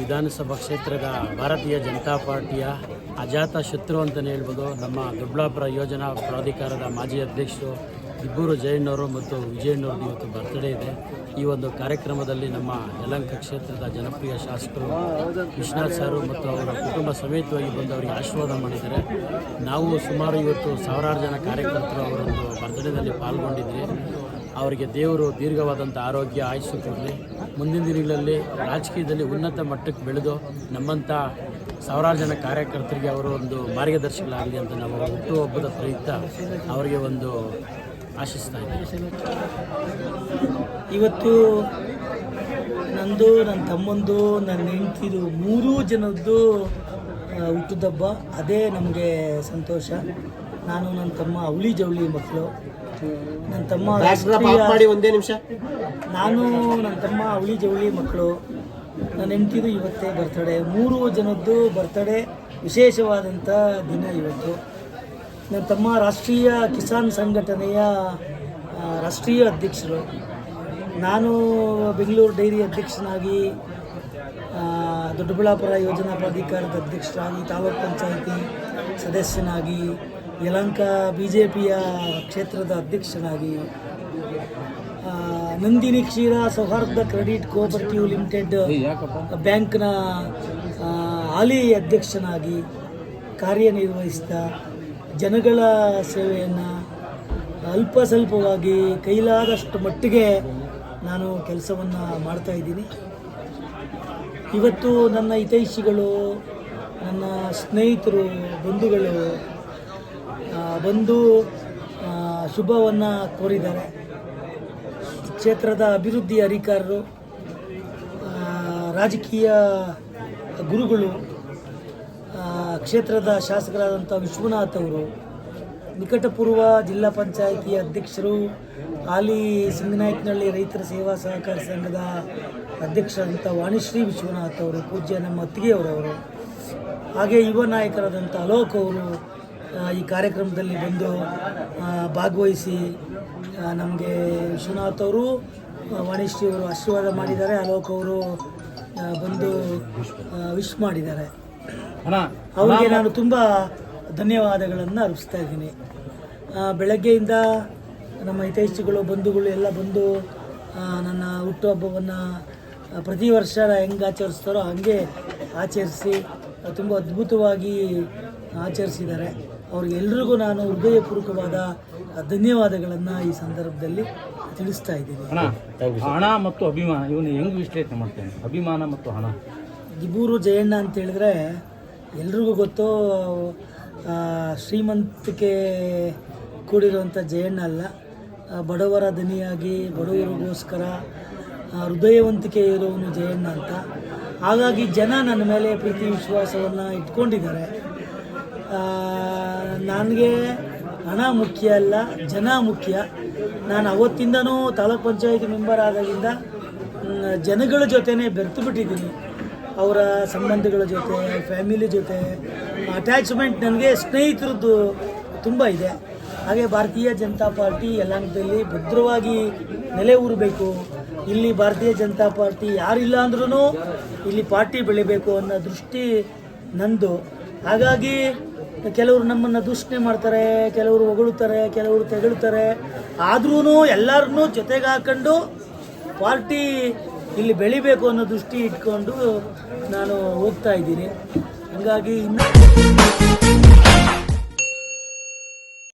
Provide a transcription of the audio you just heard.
ವಿಧಾನಸಭಾ ಕ್ಷೇತ್ರದ ಭಾರತೀಯ ಜನತಾ ಪಾರ್ಟಿಯ ಅಜಾತ ಶತ್ರು ಅಂತಲೇ ಹೇಳ್ಬೋದು. ನಮ್ಮ ದೊಡ್ಡಬಳ್ಳಾಪುರ ಯೋಜನಾ ಪ್ರಾಧಿಕಾರದ ಮಾಜಿ ಅಧ್ಯಕ್ಷರು ಇಬ್ಬರು ಜಯಣ್ಣವರು ಮತ್ತು ವಿಜಯಣ್ಣವ್ರದ್ದು ಇವತ್ತು ಬರ್ತ್ಡೇ ಇದೆ. ಈ ಒಂದು ಕಾರ್ಯಕ್ರಮದಲ್ಲಿ ನಮ್ಮ ಯಲಂಕ ಕ್ಷೇತ್ರದ ಜನಪ್ರಿಯ ಶಾಸಕರು ವಿಶ್ವನಾಥ್ ಸಾರು ಮತ್ತು ಅವರ ಕುಟುಂಬ ಸಮೇತವಾಗಿ ಬಂದು ಅವರಿಗೆ ಆಶೀರ್ವಾದ ಮಾಡಿದ್ದಾರೆ. ನಾವು ಸುಮಾರು ಇವತ್ತು ಸಾವಿರಾರು ಜನ ಕಾರ್ಯಕರ್ತರು ಅವರೊಂದು ಬರ್ತ್ಡೇದಲ್ಲಿ ಪಾಲ್ಗೊಂಡಿದ್ವಿ. ಅವರಿಗೆ ದೇವರು ದೀರ್ಘವಾದಂಥ ಆರೋಗ್ಯ ಆಯುಷ್ಯ ಕೊಡಲಿ. ಮುಂದಿನ ದಿನಗಳಲ್ಲಿ ರಾಜಕೀಯದಲ್ಲಿ ಉನ್ನತ ಮಟ್ಟಕ್ಕೆ ಬೆಳೆದು ನಮ್ಮಂಥ ಸಾವಿರಾರು ಜನ ಕಾರ್ಯಕರ್ತರಿಗೆ ಅವರು ಒಂದು ಮಾರ್ಗದರ್ಶಕರಾಗಲಿ ಅಂತ ನಾವು ಹುಟ್ಟುಹಬ್ಬದ ಪ್ರಯುಕ್ತ ಅವರಿಗೆ ಒಂದು ಆಶಿಸ್ತಾ ಇದ್ದೀವಿ. ಇವತ್ತು ನಂದು, ನನ್ನ ತಮ್ಮಂದು, ನನ್ನ ಹೆಂಡ್ತಿದು ಮೂರೂ ಜನದ್ದು ಹುಟ್ಟಿದಬ್ಬ. ಅದೇ ನಮಗೆ ಸಂತೋಷ. ನಾನು, ನನ್ನ ತಮ್ಮ, ಅವಳಿ ಜವಳಿ ಮಕ್ಕಳು. ನನ್ನ ತಮ್ಮ ಮಾಡಿ ಒಂದೇ ನಿಮಿಷ. ನಾನು ನನ್ನ ತಮ್ಮ ಅವಳಿ ಜವಳಿ ಮಕ್ಕಳು. ನನ್ನ ಹೆಂಡತಿದು ಇವತ್ತೇ ಬರ್ತಡೇ ಮೂರು ಜನದ್ದು ಬರ್ತಡೇ ವಿಶೇಷವಾದಂಥ ದಿನ ಇವತ್ತು. ನನ್ನ ತಮ್ಮ ರಾಷ್ಟ್ರೀಯ ಕಿಸಾನ್ ಸಂಘಟನೆಯ ರಾಷ್ಟ್ರೀಯ ಅಧ್ಯಕ್ಷರು. ನಾನು ಬೆಂಗಳೂರು ಡೈರಿ ಅಧ್ಯಕ್ಷನಾಗಿ ದೊಡ್ಡಬಳ್ಳಾಪುರ ಯೋಜನಾ ಪ್ರಾಧಿಕಾರದ ಅಧ್ಯಕ್ಷರಾಗಿ ತಾಲೂಕ್ ಪಂಚಾಯಿತಿ ಸದಸ್ಯನಾಗಿ ಯಲಹಂಕ ಬಿ ಜೆ ಪಿಯ ಕ್ಷೇತ್ರದ ಅಧ್ಯಕ್ಷನಾಗಿ ನಂದಿನಿ ಕ್ಷೀರ ಸೌಹಾರ್ದ ಕ್ರೆಡಿಟ್ ಕೋಆಪರೇಟಿವ್ ಲಿಮಿಟೆಡ್ ಬ್ಯಾಂಕ್ನ ಹಾಲಿ ಅಧ್ಯಕ್ಷನಾಗಿ ಕಾರ್ಯನಿರ್ವಹಿಸ್ತಾ ಜನಗಳ ಸೇವೆಯನ್ನು ಅಲ್ಪ ಸ್ವಲ್ಪವಾಗಿ ಕೈಲಾದಷ್ಟು ಮಟ್ಟಿಗೆ ನಾನು ಕೆಲಸವನ್ನು ಮಾಡ್ತಾ ಇದ್ದೀನಿ. ಇವತ್ತು ನನ್ನ ಹಿತೈಷಿಗಳು ನನ್ನ ಸ್ನೇಹಿತರು ಬಂಧುಗಳು ಬಂದು ಶುಭವನ್ನು ಕೋರಿದ್ದಾರೆ. ಕ್ಷೇತ್ರದ ಅಭಿವೃದ್ಧಿ ಅಧಿಕಾರರು ರಾಜಕೀಯ ಗುರುಗಳು ಕ್ಷೇತ್ರದ ಶಾಸಕರಾದಂಥ ವಿಶ್ವನಾಥ್ ಅವರು, ನಿಕಟಪೂರ್ವ ಜಿಲ್ಲಾ ಪಂಚಾಯಿತಿ ಅಧ್ಯಕ್ಷರು, ಹಾಲಿ ಸಿಂಗನಾಯಕನಹಳ್ಳಿ ರೈತರ ಸೇವಾ ಸಹಕಾರ ಸಂಘದ ಅಧ್ಯಕ್ಷರಾದಂಥ ವಾಣಿಶ್ರೀ ವಿಶ್ವನಾಥ್ ಅವರು, ಪೂಜ್ಯ ನಮ್ಮ ಅತ್ತಿಗೆಯವರವರು ಹಾಗೆ ಯುವ ನಾಯಕರಾದಂಥ ಅಲೋಕ್ ಅವರು ಈ ಕಾರ್ಯಕ್ರಮದಲ್ಲಿ ಬಂದು ಭಾಗವಹಿಸಿ ನಮಗೆ ವಿಶ್ವನಾಥ್ ಅವರು ವಾಣಿಶ್ರೀಯವರು ಆಶೀರ್ವಾದ ಮಾಡಿದ್ದಾರೆ ಅಲೋಕ್ ಅವರು ಬಂದು ವಿಶ್ ಮಾಡಿದ್ದಾರೆ. ಅವರಿಗೆ ನಾನು ತುಂಬ ಧನ್ಯವಾದಗಳನ್ನು ಅರ್ಪಿಸ್ತಾ ಇದ್ದೀನಿ. ಬೆಳಗ್ಗೆಯಿಂದ ನಮ್ಮ ಹಿತೈಷಿಗಳು ಬಂಧುಗಳು ಎಲ್ಲ ಬಂದು ನನ್ನ ಹುಟ್ಟುಹಬ್ಬವನ್ನು ಪ್ರತಿ ವರ್ಷ ಹೆಂಗೆ ಆಚರಿಸ್ತಾರೋ ಹಾಗೆ ಆಚರಿಸಿ ತುಂಬ ಅದ್ಭುತವಾಗಿ ಆಚರಿಸಿದ್ದಾರೆ. ಅವ್ರಿಗೆಲ್ರಿಗೂ ನಾನು ಹೃದಯಪೂರ್ವಕವಾದ ಧನ್ಯವಾದಗಳನ್ನು ಈ ಸಂದರ್ಭದಲ್ಲಿ ತಿಳಿಸ್ತಾ ಇದ್ದೀನಿ. ಹಣ ಹಣ ಮತ್ತು ಅಭಿಮಾನ ಇವನು ಹೆಂಗ್ ವಿಶ್ಲೇಷಣೆ ಮಾಡ್ತೇನೆ ಅಭಿಮಾನ ಮತ್ತು ಹಣ. ಗಿಬೂರು ಜಯಣ್ಣ ಅಂತ ಹೇಳಿದ್ರೆ ಎಲ್ರಿಗೂ ಗೊತ್ತು ಶ್ರೀಮಂತಿಕೆ ಕೂಡಿರುವಂಥ ಜಯಣ್ಣ ಅಲ್ಲ. ಬಡವರ ದನಿಯಾಗಿ ಬಡವರಿಗೋಸ್ಕರ ಹೃದಯವಂತಿಕೆ ಇರೋನು ಜಯಣ್ಣ ಅಂತ. ಹಾಗಾಗಿ ಜನ ನನ್ನ ಮೇಲೆ ಪ್ರೀತಿ ವಿಶ್ವಾಸವನ್ನು ಇಟ್ಕೊಂಡಿದ್ದಾರೆ. ನನಗೆ ಹಣ ಮುಖ್ಯ ಅಲ್ಲ, ಜನ ಮುಖ್ಯ. ನಾನು ಅವತ್ತಿಂದನೂ ತಾಲೂಕ್ ಪಂಚಾಯಿತಿ ಮೆಂಬರ್ ಆದಾಗಿಂದ ಜನಗಳ ಜೊತೆನೇ ಬೆರೆತು ಬಿಟ್ಟಿದ್ದೀನಿ. ಅವರ ಸಂಬಂಧಗಳ ಜೊತೆ, ಫ್ಯಾಮಿಲಿ ಜೊತೆ. ಅಟ್ಯಾಚ್ಮೆಂಟ್ ನನಗೆ ಸ್ನೇಹಿತರದ್ದು ತುಂಬ ಇದೆ. ಹಾಗೆ ಭಾರತೀಯ ಜನತಾ ಪಾರ್ಟಿ ಯಲಹಂಕದಲ್ಲಿ ಭದ್ರವಾಗಿ ನೆಲೆ ಊರಬೇಕು. ಇಲ್ಲಿ ಭಾರತೀಯ ಜನತಾ ಪಾರ್ಟಿ ಯಾರಿಲ್ಲ ಅಂದ್ರೂ ಇಲ್ಲಿ ಪಾರ್ಟಿ ಬೆಳಿಬೇಕು ಅನ್ನೋ ದೃಷ್ಟಿ ನಂದು. ಹಾಗಾಗಿ ಕೆಲವರು ನಮ್ಮನ್ನು ದೂಷಣೆ ಮಾಡ್ತಾರೆ, ಕೆಲವರು ಹೊಗಳುತ್ತಾರೆ, ಕೆಲವರು ತೆಗಳುತ್ತಾರೆ. ಆದ್ರೂ ಎಲ್ಲರನ್ನೂ ಜೊತೆಗೆ ಹಾಕೊಂಡು ಪಾರ್ಟಿ ಇಲ್ಲಿ ಬೆಳಿಬೇಕು ಅನ್ನೋ ದೃಷ್ಟಿ ಇಟ್ಕೊಂಡು ನಾನು ಹೋಗ್ತಾ ಇದ್ದೀನಿ. ಹಾಗಾಗಿ ಇನ್ನು